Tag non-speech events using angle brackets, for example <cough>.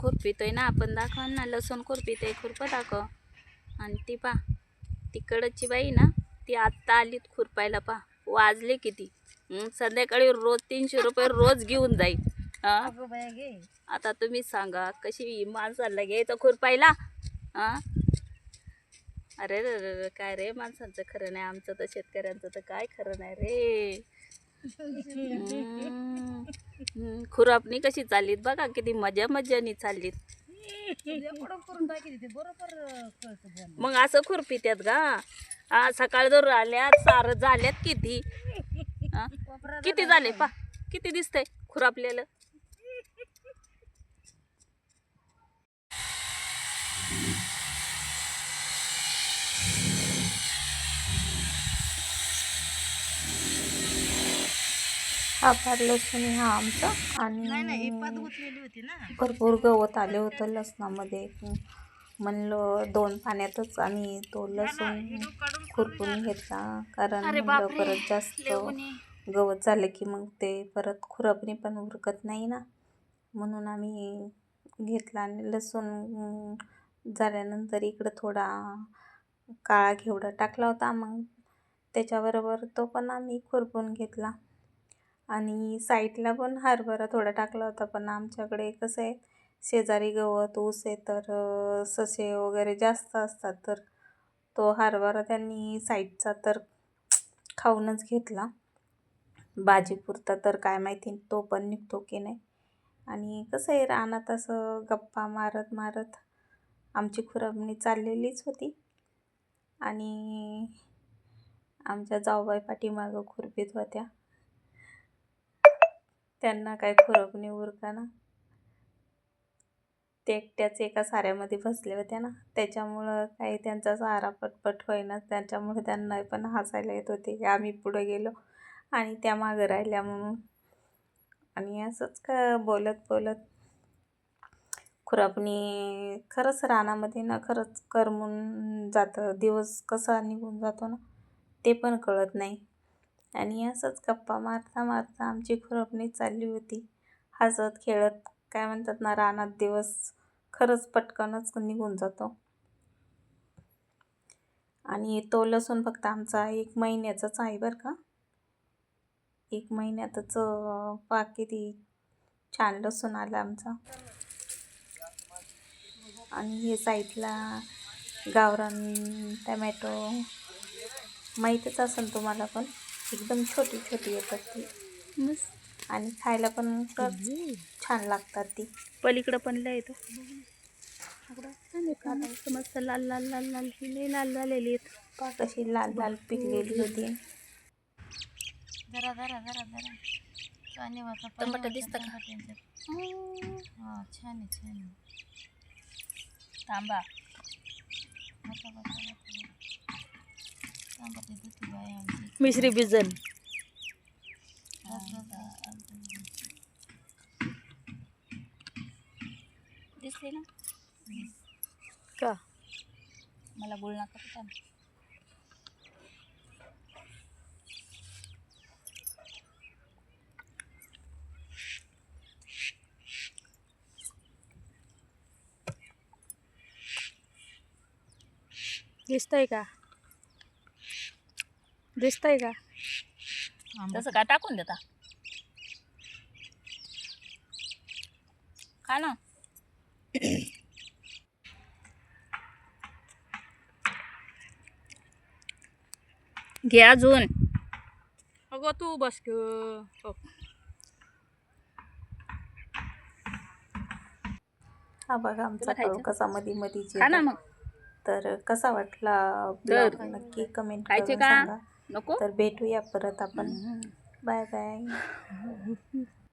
खुरपितोय ना आपण दाखव ना लसूण खुरपितोय खुरप दाखव. आणि ती पा तिकडची बाई ना ती आत्ता आलीत खुरपायला पा वाजले किती? संध्याकाळी रोज तीनशे रुपये रोज घेऊन जाईल. आता तुम्ही सांगा कशी माणसाला घ्यायचं खुरपायला? हा? अरे रे रे काय रे माणसांचं खरं नाही आमचं तर शेतकऱ्यांचं तर काय खरं नाही रे. <laughs> खुरापणी कशी चाललीत? बघा किती मजा मजानी चाललीत. मग असं खुरपित्यात का? हा सकाळ जर आल्यात सार झाल्यात किती? किती झाले? पा किती दिसतंय खुरापलेलं फार लसूण हा आमचा नाही नाही ही पात आणि गुंतलेली होती ना. भरपूर गवत आले होतं लसणामध्ये. म्हणलं दोन पाण्यातच आम्ही तो लसूण खुरपून घेतला. कारण म्हणलं परत जास्त. गवत झालं की मग ते परत खुरपणी पण उरकत नाही ना. म्हणून आम्ही घेतला आणि लसूण झाल्यानंतर इकडं थोडा काळा घेवडा टाकला होता. मग त्याच्याबरोबर तो पण आम्ही खुरपून घेतला. आणि साईडला पण हरभरा थोडा टाकला होता पण आमच्याकडे कसं आहे शेजारी गवत ऊस आहे तर ससे वगैरे जास्त असतात तर तो हरभरा त्यांनी साईडचा तर खाऊनच घेतला. भाजीपुरता तर काय माहिती तो पण निघतो की नाही. आणि कसं आहे रानात असं गप्पा मारत मारत आमची खुराबणी चाललेलीच होती. आणि आमच्या जाऊबाई पाठीमागं खुरपीत होत्या. त्यांना काय खुरपणी उरकाना ते एकट्याच एका साऱ्यामध्ये फसले होत्या ना. त्याच्यामुळं काही त्यांचा सारा पटपट होईना. त्याच्यामुळे त्यांना पण हसायला येत होते की आम्ही पुढं गेलो आणि त्या मागं राहिल्या म्हणून. आणि असंच का बोलत बोलत खुरापणी खरंच रानामध्ये ना खरंच करमून जातं. दिवस कसा निघून जातो ना ते पण कळत नाही. आणि असंच गप्पा मारता मारता आमची खुरपणी चालली होती. हसत खेळत काय म्हणतात ना रानात दिवस खरंच पटकनच निघून जातो. आणि तो लसूण फक्त आमचा एक महिन्याचाच आहे बरं का. एक महिन्यातच अं, किती छान लसूण आला आमचा. आणि हे साईडला गावरान टमॅटो माहीतच असेल तुम्हाला पण. एकदम छोटी छोटी येतात ती. मस्त. आणि खायला पण छान लागतात ती. पलीकडं पण लय येतं. मस्त लाल लाल लाल लाल ही लय लाल झालेली आहेत. पहा कशी लाल लाल पिकलेली होती. जरा जरा जरा जरा. टमाटर दिसतं का? हा छान आहे छान आहे. थांबा वाचा वाचा वाचा थांबा ते देते बाई आमची मिश्री बस. दिसले ना? का? मला गुळ नका दिसतंय का? दिसतंय का. तसं का टाकून देता खा ना घे अजून अगं तू बस ग हो. हा बघा आमचा? कळू कसा मधी ना मग तर कसा वाटला तर. नक्की कमेंट खायचे का? सांगा नको? तर भेटूया परत आपण. Bye bye. <laughs>